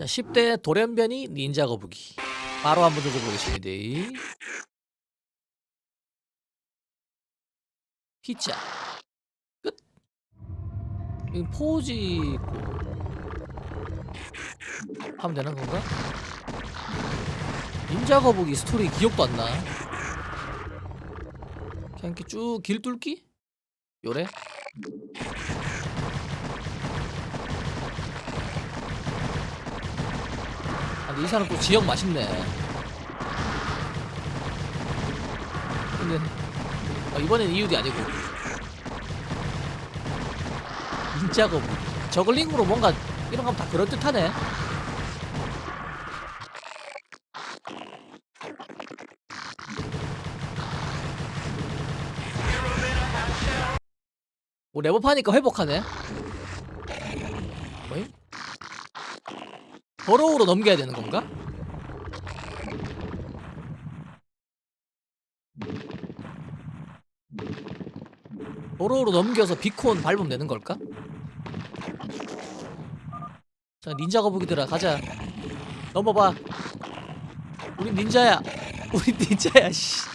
자 10대 돌연변이 닌자 거북이 바로 한번 들어보겠습니다 피자 끝 여기 포즈 있고 하면 되는 건가? 닌자 거북이 스토리 기억도 안 나. 그냥 이렇게 쭉 길 뚫기? 요래? 이 사람 또 지역 맛있네. 근데 아, 이번엔 이웃이 아니고 닌자 거북이. 저글링으로 뭔가 이런 거 하면 다 그럴듯하네. 뭐 레버파니까 회복하네. 뭐임? 버로우로 넘겨야 되는 건가? 버로우로 넘겨서 비콘 밟으면 되는 걸까? 자 닌자 거북이들아 가자. 넘어봐. 우리 닌자야. 우리 닌자야 씨.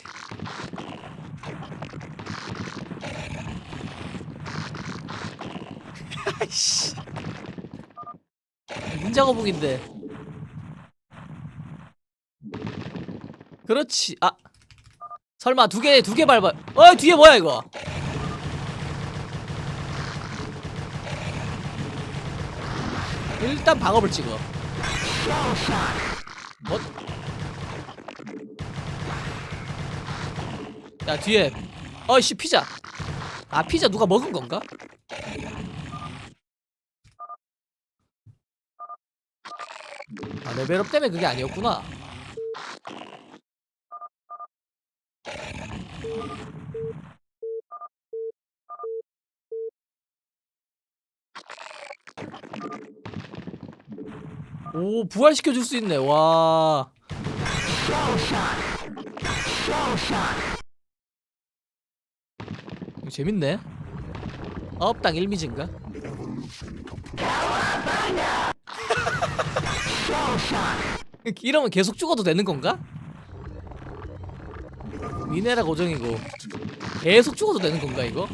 아이씨 거북인데. 그렇지. 아. 설마 두 개 두 개 밟아. 어 뒤에 뭐야 이거? 일단 방업을 찍어. 뭐? 야 뒤에. 어이씨 피자. 아 피자 누가 먹은 건가? 레벨업 때문에 그게 아니었구나. 오 부활시켜 줄 수 있네. 와. 재밌네. 업당 일미진가 이러면 계속 죽어도 되는 건가? 미네라 고정이고 계속 죽어도 되는 건가 이거?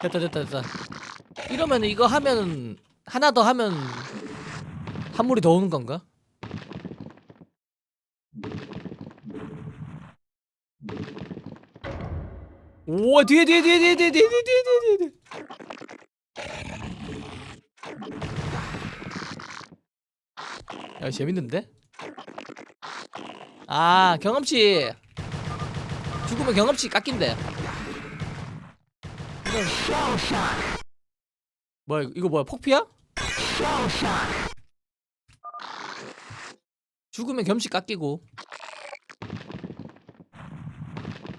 됐다 됐다 됐다 이러면 이거 하면 하나 더 하면 한물이 더 오는 건가? 오 뒤에 뒤에 뒤에 뒤에 뒤에 뒤에 뒤에 뒤에 뒤에 야 재밌는데? 아 경험치 죽으면 경험치 깎인대 뭐야 이거- 이거 뭐야 폭피야? 죽으면 겸치 깎이고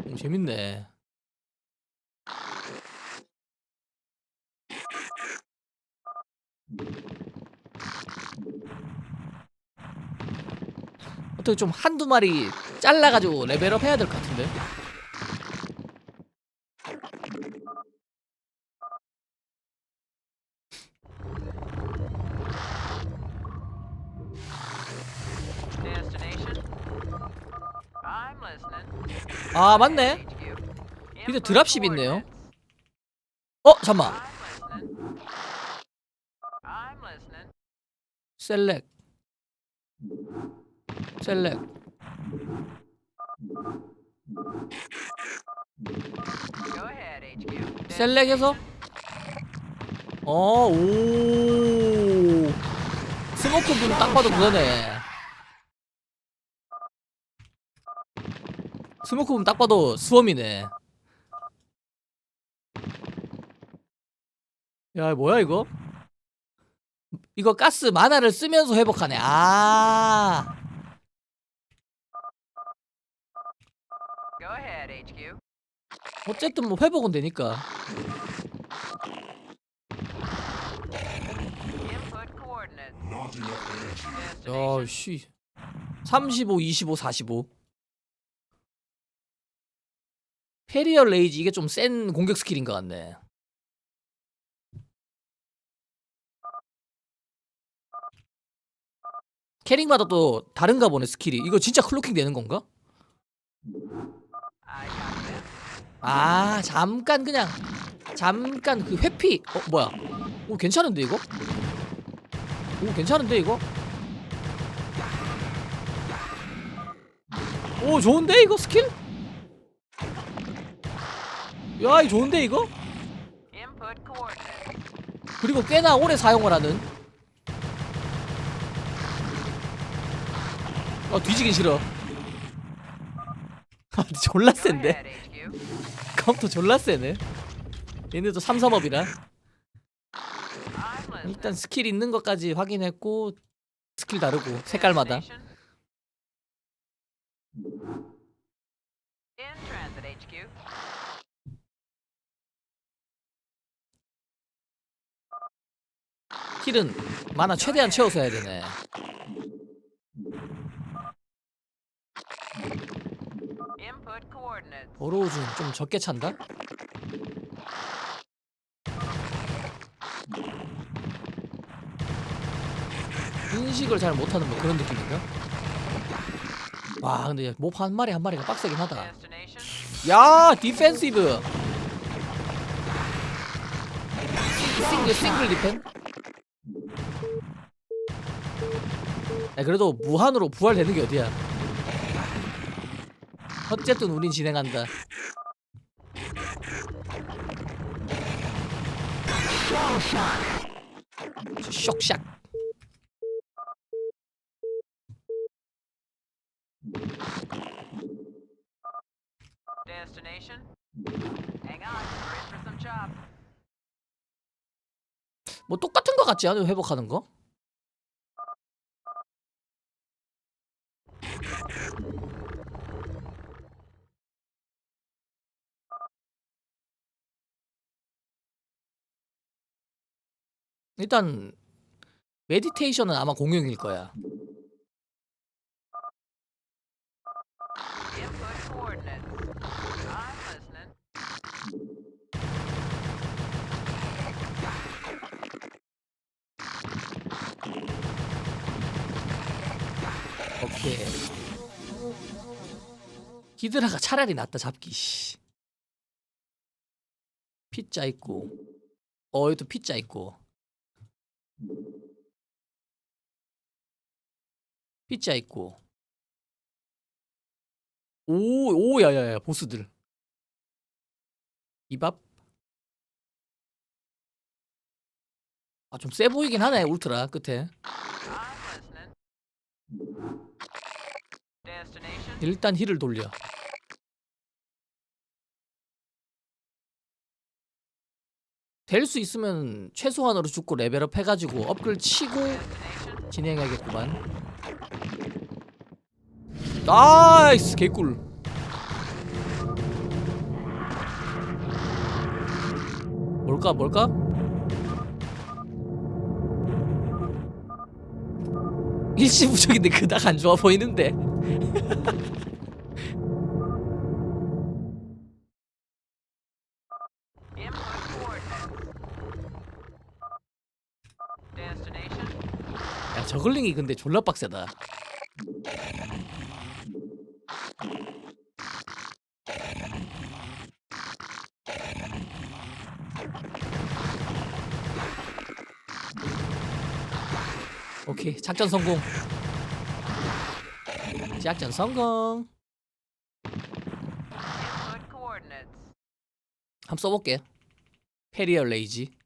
오, 재밌네 어떻게 좀 한두 마리 잘라가지고 레벨업 해야 될 것 같은데. 아 맞네 Input 드랍십 있네요. 어 잠만 셀렉 셀렉. 셀렉해서? 어오. 스모크 분딱 봐도 그거네. 스모크 분딱 봐도 수험이네. 야 뭐야 이거 이거 가스 만화를 쓰면서 회복하네 아. 어쨌든 뭐 회복은 되니까. 야. 씨. 35, 25, 45. 페리어 레이지 이게 좀 센 공격 스킬인 것 같네. 캐릭마다 또 다른가 보네 스킬이. 이거 진짜 클로킹 되는 건가? 아 잠깐 그냥 잠깐 그 회피. 어 뭐야? 오 괜찮은데 이거? 오 괜찮은데 이거? 오 좋은데 이거 스킬? 야, 이 좋은데 이거? 그리고 꽤나 오래 사용을 하는. 어 뒤지긴 싫어. 아, 졸라 센데. 컴퓨터 졸라 세네. 얘네도 삼삼업이라. 일단 스킬 있는 것까지 확인했고 스킬 다르고 색깔마다. 힐은 만화 최대한 채워서 해야 되네. 오로우즈는 좀 적게 찬다? 인식을 잘 못하는 뭐 그런 느낌인가? 와 근데 몹한 마리 한 마리가 빡세긴 하다. 야 디펜시브 싱글 싱글 디펜 야 그래도 무한으로 부활되는 게 어디야 어쨌든 우린 진행한다 쇽샥. 뭐 똑같은 거 같지 않아요 회복하는 거? 일단 메디테이션은 아마 공용일 거야. 오케이. 히드라가 차라리 낫다 잡기. 씨. 피자 있고, 어 여기도 피자 있고, 피자 있고. 오, 오, 야야야, 보스들. 이밥. 아, 좀 세 보이긴 하네, 울트라 끝에. 일단 힐을 돌려. 될 수 있으면 최소한으로 죽고 레벨업 해가지고 업글 치고. 진행해야겠구만. 나이스 개꿀. 뭘까 뭘까? 일시부족인데 그닥 안 좋아 보이는데. 저글링이 근데 졸라 빡세다. 오케이 작전 성공. 작전 성공. 한번 써볼게. 페리어 레이지.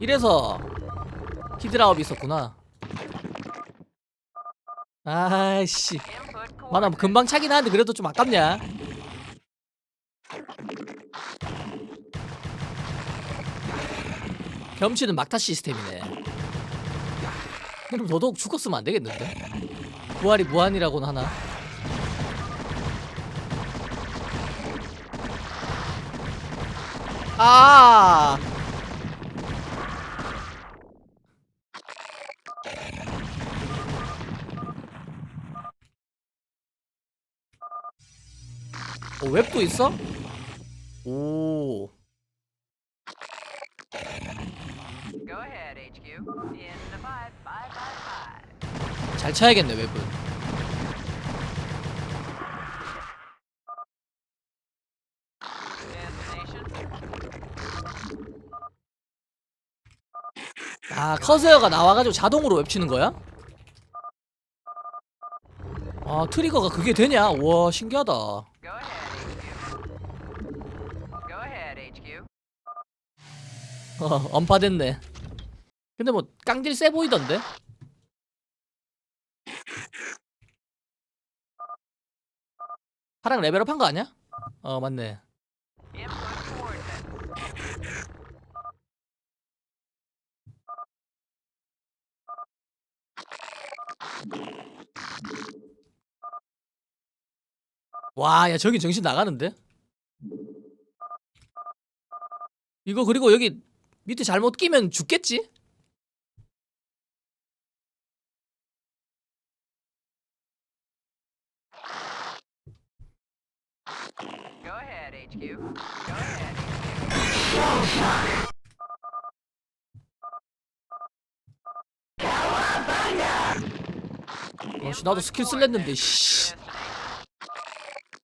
이래서 히드라업이 있었구나. 아이씨. 만화 coordinates. 금방 차긴 하는데 그래도 좀 아깝냐? 겸치는 막타 시스템이네. 그럼 더더욱 죽었으면 안 되겠는데? 부활이 무한이라고는 하나? 아! 어, 웹도 있어? 오. Go ahead, HQ. In the five, five, five, five. 잘 쳐야겠네 웹은. 아 커세어가 나와가지고 자동으로 웹 치는 거야? 아 트리거가 그게 되냐? 와 신기하다. 어, 언파됐네. 근데 뭐 깡질 세 보이던데? 파랑 레벨업 한 거 아니야? 어 맞네. 와, 야 저기 정신 나가는데? 이거 그리고 여기 밑에 잘못 끼면 죽겠지? 어 씨 나도 스킬 쓸랬는데 씨.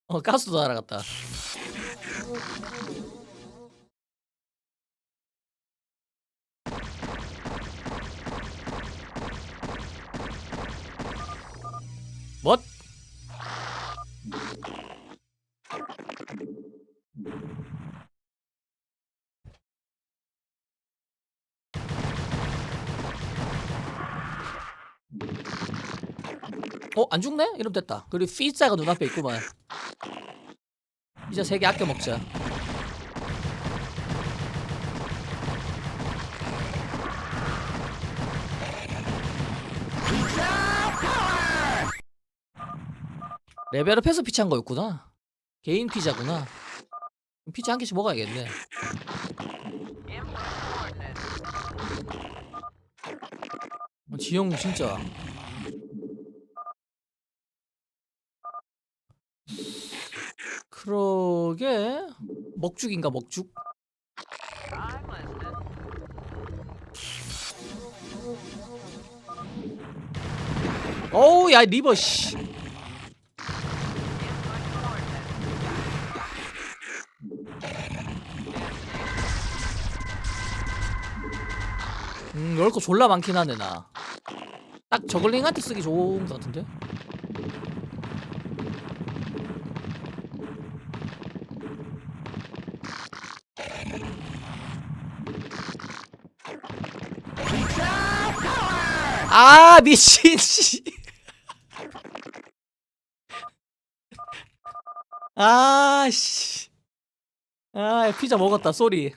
어 가스도 날아갔다. 뭣? 어, 안 죽네? 이러면 됐다. 그리고 피자가 눈앞에 있구만. 피자 세개 아껴 먹자. 레벨업해서 피자한 거였구나. 개인 피자구나. 피자 한 개씩 먹어야겠네. 어, 지영 진짜. 그러게 먹죽인가 먹죽? 어우 야 리버 씨. 음 넣을 거 졸라 많긴 하네 나. 딱 저글링한테 쓰기 좋은 것 같은데. 아 미친 씨. 아 씨. 아 피자 먹었다 쏘리.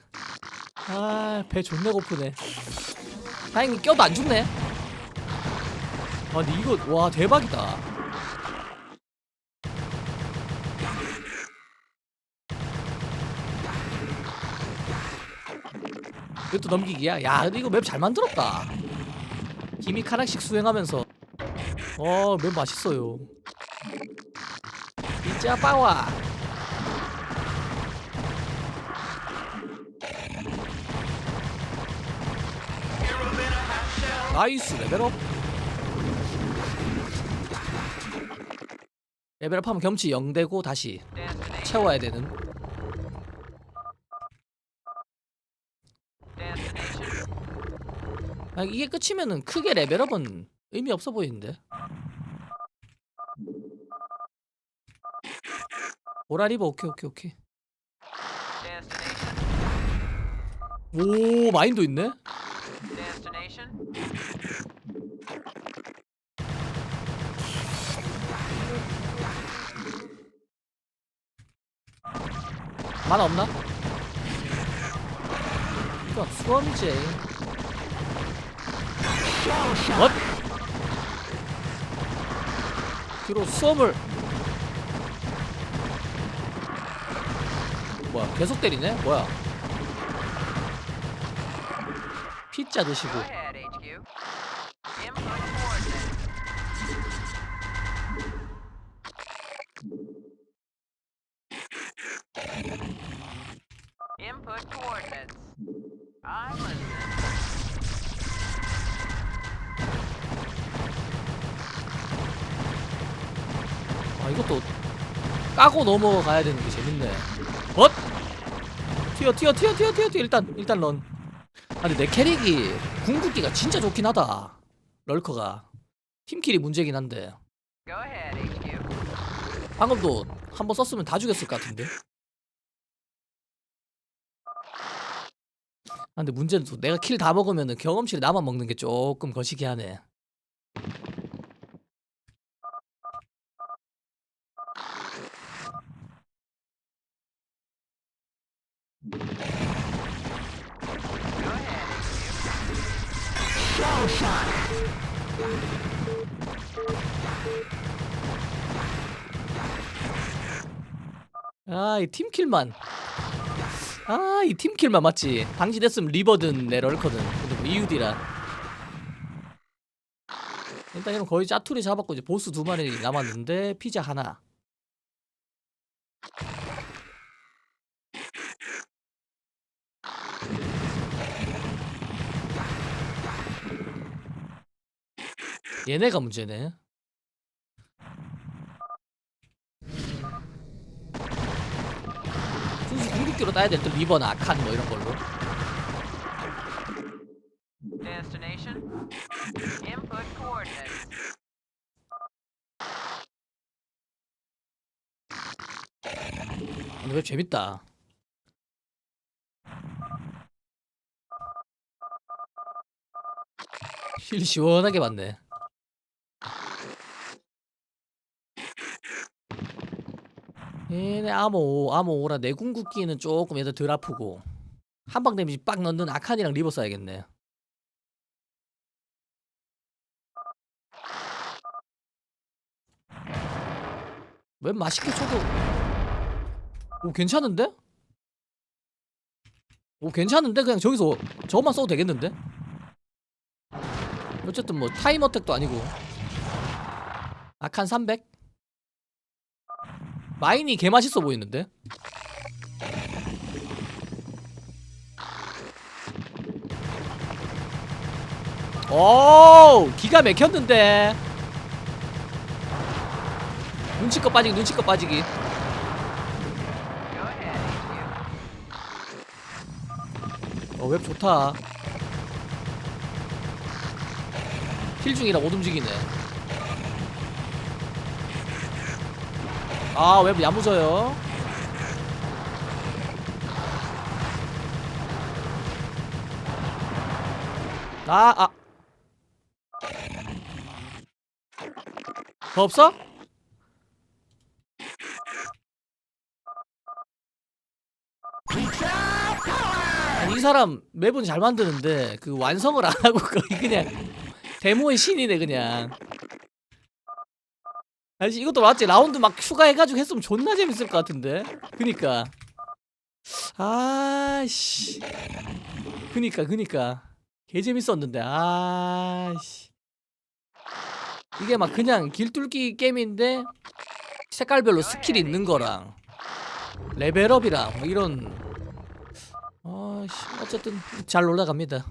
아 배 존나 고프네. 다행히 껴도 안 죽네. 아 근데 이거 와 대박이다. 이것도 넘기기야? 야 근데 이거 맵 잘 만들었다. 기믹 하나씩 수행하면서 어맵 맛있어요. 피자 빠와. 나이스 레벨업 레벨업하면 경치 0되고 다시. 채워야 되는. 아, 이게 끝이면은 크게 레벨업은 의미 없어 보이는데 오라리버 오케이 오케이 오케이 Destination. 오 마인도 있네 만화 없나? 이거 수험제 엇? 뒤로 수험을 뭐야 계속 때리네? 뭐야 피자 드시고 까고 넘어가야 되는 게 재밌네. 엇? 튀어 튀어 튀어 튀어 튀어 튀어 일단 일단 런. 아 근데 내 캐릭이 궁극기가 진짜 좋긴 하다. 럴커가 팀킬이 문제긴 한데. 방금도 한 번 썼으면 다 죽였을 것 같은데. 아 근데 문제는 또 내가 킬 다 먹으면은 경험치를 나만 먹는 게 조금 거시기 하네. 아이 팀킬만. 아이 팀킬만 맞지. 방지됐으면 리버든 내 럴커든. 근데 뭐 이유디라. 일단 이런 거의 짜투리 잡았고 이제 보스 두 마리 남았는데 피자 하나 얘네가 문제네. 순수 궁극기로 따야 될 때 리버나 아칸 뭐 이런 걸로. 근데 왜 재밌다. 힐 시원하게 받네 얘네 아모 아모 오라 내 궁극기는 조금 얘들 덜 아프고 한방 데미지 빡 넣는 아칸이랑 리버 써야겠네 왜 맛있게 쳐도 오 괜찮은데? 오 괜찮은데? 그냥 저기서 저것만 써도 되겠는데? 어쨌든 뭐 타임 어택도 아니고 아칸 300? 마인이 개 맛있어 보이는데? 오 기가 막혔는데 눈치껏 빠지기 눈치껏 빠지기 Go ahead, HQ. 어, 웹 좋다. 힐 중이라 못 움직이네. 아, 웹 야무져요. 아, 아. 더 없어? 이 사람 맵은 잘 만드는데 그 완성을 안 하고 거의 그냥 데모의 신이네 그냥. 아니 이것도 맞지 라운드 막 추가해가지고 했으면 존나 재밌을 것 같은데. 그니까. 아씨. 그니까 그니까 개 재밌었는데 아씨. 이게 막 그냥 길뚫기 게임인데 색깔별로 스킬 있는 거랑 레벨업이랑 뭐 이런 아씨 어쨌든 잘 올라갑니다.